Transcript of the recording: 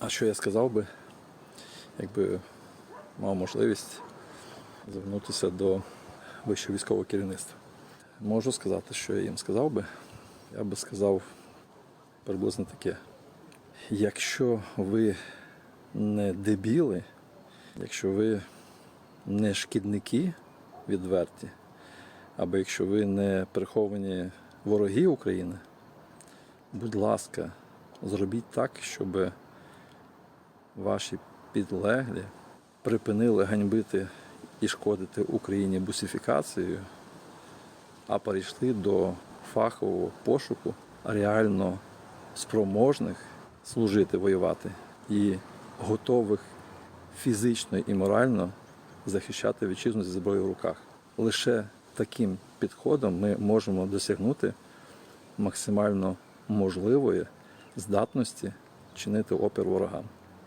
А що я сказав би, якби мав можливість звернутися до вищого військового керівництва? Можу сказати, що я їм сказав би. Я би сказав приблизно таке. Якщо ви не дебіли, якщо ви не шкідники відверті, або якщо ви не приховані вороги України, будь ласка, зробіть так, щоб ваші підлеглі припинили ганьбити і шкодити Україні бусифікацією, а перейшли до фахового пошуку реально спроможних служити, воювати і готових фізично і морально захищати вітчизну зі зброєю в руках. Лише таким підходом ми можемо досягнути максимально можливої здатності чинити опір ворогам.